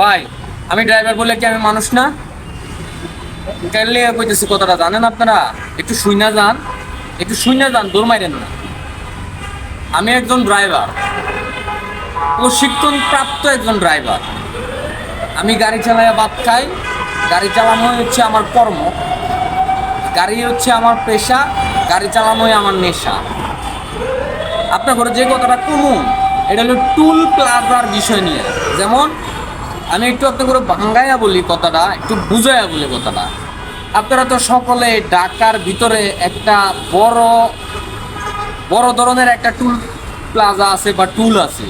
ভাই, আমি ড্রাইভার বলে কি আমি মানুষ না? কইতেছি কথাটা, জানেন আপনারা? একটু শুইনা যান, একটু শুইনা যান, দৌড় মাইরেন না। আমি একজন ড্রাইভার প্রশিক্ষণ প্রাপ্ত একজন ড্রাইভার আমি গাড়ি চালায় বাদ খাই, গাড়ি চালানোই হচ্ছে আমার কর্ম। গাড়ি হচ্ছে আমার পেশা, গাড়ি চালানোই আমার নেশা। আপনার ঘরে যে কথাটা কমন এটা হলো টুল প্লাজার বিষয় নিয়ে। যেমন আমি একটু আপনার করে ভাঙ্গাইয়া বলি কথাটা, একটু বুঝাইয়া বলি কথাটা। আপনারা তো সকলে ঢাকার ভিতরে একটা বড় বড় ধরনের একটা টুল প্লাজা আছে বা টুল আছে,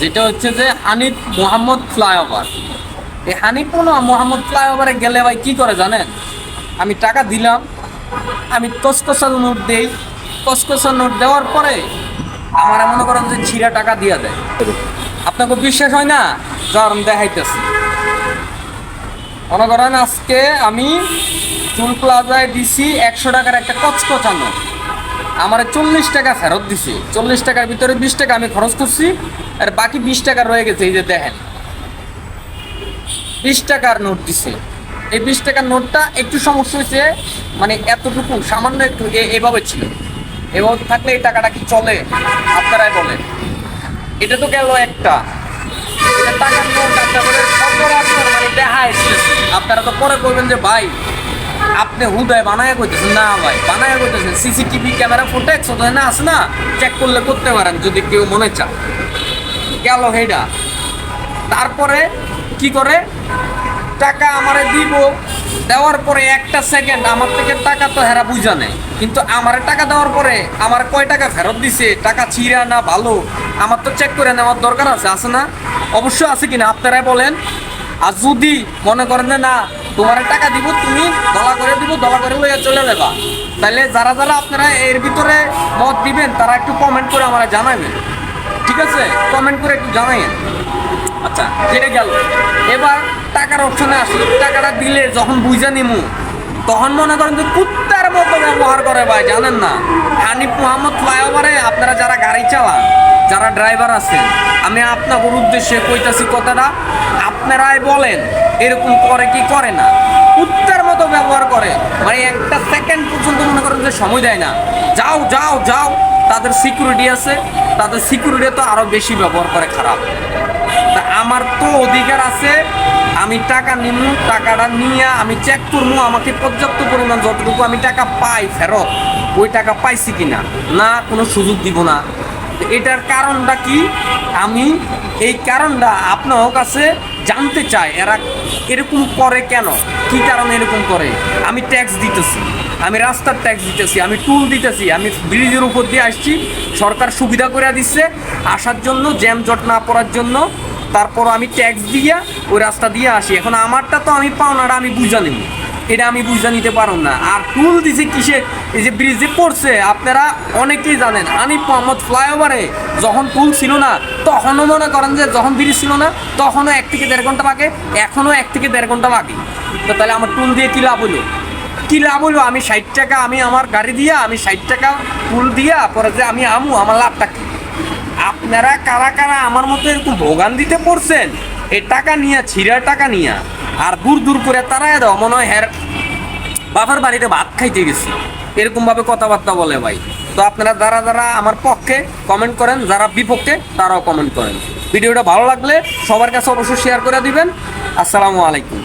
যেটা হচ্ছে যে হানিফ মোহাম্মদ ফ্লাইওভার। এই হানিফ মোহাম্মদ ফ্লাইওভারে গেলে ভাই কি করে জানেন? আমি টাকা দিলাম, আমি কসকসা নোট দেই। কসকসা নোট দেওয়ার পরে আমার মনে করেন যে ছিঁড়া টাকা দিয়া দেয়। আপনাকে বিশ্বাস হয় না? যার আমি দেখাইতেছি। মনে করেন আজকে আমি চুল প্লাজায় দিছি একশো টাকার একটা কচকচা নোট আমার চল্লিশ টাকা ফেরত দিছি। চল্লিশ টাকার ভিতরে বিশ টাকা আমি খরচ করছি, আর বাকি বিশ টাকা রয়ে গেছে, এই যে দেখেন। বিশ টাকার নোট দিছে। এই বিশ টাকার নোটটা একটু সমস্যা হয়েছে মানে এতটুকু, সামান্য একটু এভাবে ছিল। এভাবে থাকলে এই টাকাটা কি চলে? আপনারাই বলেন। এটা তো গেল একটা। মানে দেখা। আপনারা তো পরে বলবেন যে, ভাই, আপনি হুদায় বানায় করতেছেন না, ভাই, বানায় করতেছেন সিসিটিভি ক্যামেরা ফুটেজ ওদের না, আছে না? চেক করলে করতে পারেন, যদি কেউ মনে চান গেল হেডা। তারপরে কি করে? টাকা আমারে দিব। দেওয়ার পরে একটা সেকেন্ড আমার থেকে টাকা তো হেরা বুঝা নেই। কিন্তু আমার টাকা দেওয়ার পরে আমার কয় টাকা ফেরত দিছে? টাকা ছিঁড়া না ভালো? আমার তো চেক করে নেওয়ার দরকার আছে আছে না? অবশ্যই আছে কিনা আপনারাই বলেন। আর যদি মনে করেন না, তোমার টাকা দিব, তুমি দলা করে দিব, দলা করে লইয়া চলে যাবা। তাহলে যারা যারা আপনারা এর ভিতরে মত দিবেন, তারা একটু কমেন্ট করে আমরা জানাবেন। ঠিক আছে? কমেন্ট করে একটু জানাইন আচ্ছা যেটা গেল। এবার টাকার অপশনে আসি টাকাটা দিলে যখন বুঝা নিমু, তখন মনে করেন যে কুত্তার মতো ব্যবহার করে ভাই, জানেন না? হানিফ মোহাম্মদ ফ্লাইওভারে আপনারা যারা গাড়ি চালান, যারা ড্রাইভার আছেন, আমি আপনাদের উদ্দেশ্যে কইতাছি কথাটা, আপনারাই বলেন, এরকম করে কি করে না? কুত্তার মতো ব্যবহার করে। মানে একটা সেকেন্ড পর্যন্ত মনে করেন যে সময় দেয় না। যাও যাও যাও। তাদের সিকিউরিটি আছে, তাদের সিকিউরিটি তো আরও বেশি ব্যবহার করে খারাপ। তা আমার তো অধিকার আছে, আমি টাকা নিমু, টাকাটা নিয়ে আমি চেক করব আমাকে পর্যাপ্ত পরিমাণ যতটুকু আমি টাকা পাই ফেরত, ওই টাকা পাইছি কিনা? না না কোনো সুযোগ দিব না। এটার কারণটা কি? আমি এই কারণটা আপনার কাছে জানতে চাই, এরা এরকম করে কেন? কি কারণে এরকম করে? আমি ট্যাক্স দিতেছি। আমি রাস্তার ট্যাক্স দিতেছি, আমি টুল দিতেছি, আমি ব্রিজের উপর দিয়ে আসছি, সরকার সুবিধা করে দিচ্ছে, আসার জন্য, জ্যাম জট না পড়ার জন্য, তারপর আমি ট্যাক্স দিয়া ওই রাস্তা দিয়ে আসি। এখন আমারটা তো আমি পাও পাওনাটা আমি বুঝা নেব। এটা আমি বুঝা নিতে পারব না। আর টুল দিছে কিসে? এই যে ব্রিজে পড়ছে, আপনারা অনেকেই জানেন আনিফ মোহাম্মদ ফ্লাইওভারে যখন টুল ছিল না, তখনও মনে করেন যে যখন ব্রিজ ছিল না, তখনও এক থেকে দেড় ঘণ্টা লাগে, এখনও এক থেকে দেড় ঘণ্টা লাগে। তো তাহলে আমার টুল দিয়ে কী লাভ হলো কি লাভ হলো আমি ষাট টাকা, আমি আমার গাড়ি দিয়া, আমি ষাট টাকা ফুল দিয়া, পরে যে আমি আমু, আমার লাভটা কি? আপনারা কারা কারা আমার মতো এরকম ভোগান দিতে পড়ছেন? এ টাকা নিয়ে, ছিঁড়া টাকা নিয়ে, আর দূর দূর করে তারা দাও, মনে হয় হ্যার বাবার বাড়িতে ভাত খাইতে গেছি। এরকম ভাবে কথাবার্তা বলে ভাই। তো আপনারা যারা যারা আমার পক্ষে কমেন্ট করেন, যারা বিপক্ষে, তারাও কমেন্ট করেন। ভিডিওটা ভালো লাগলে সবার কাছে অবশ্যই শেয়ার করে দিবেন। আসসালামু আলাইকুম।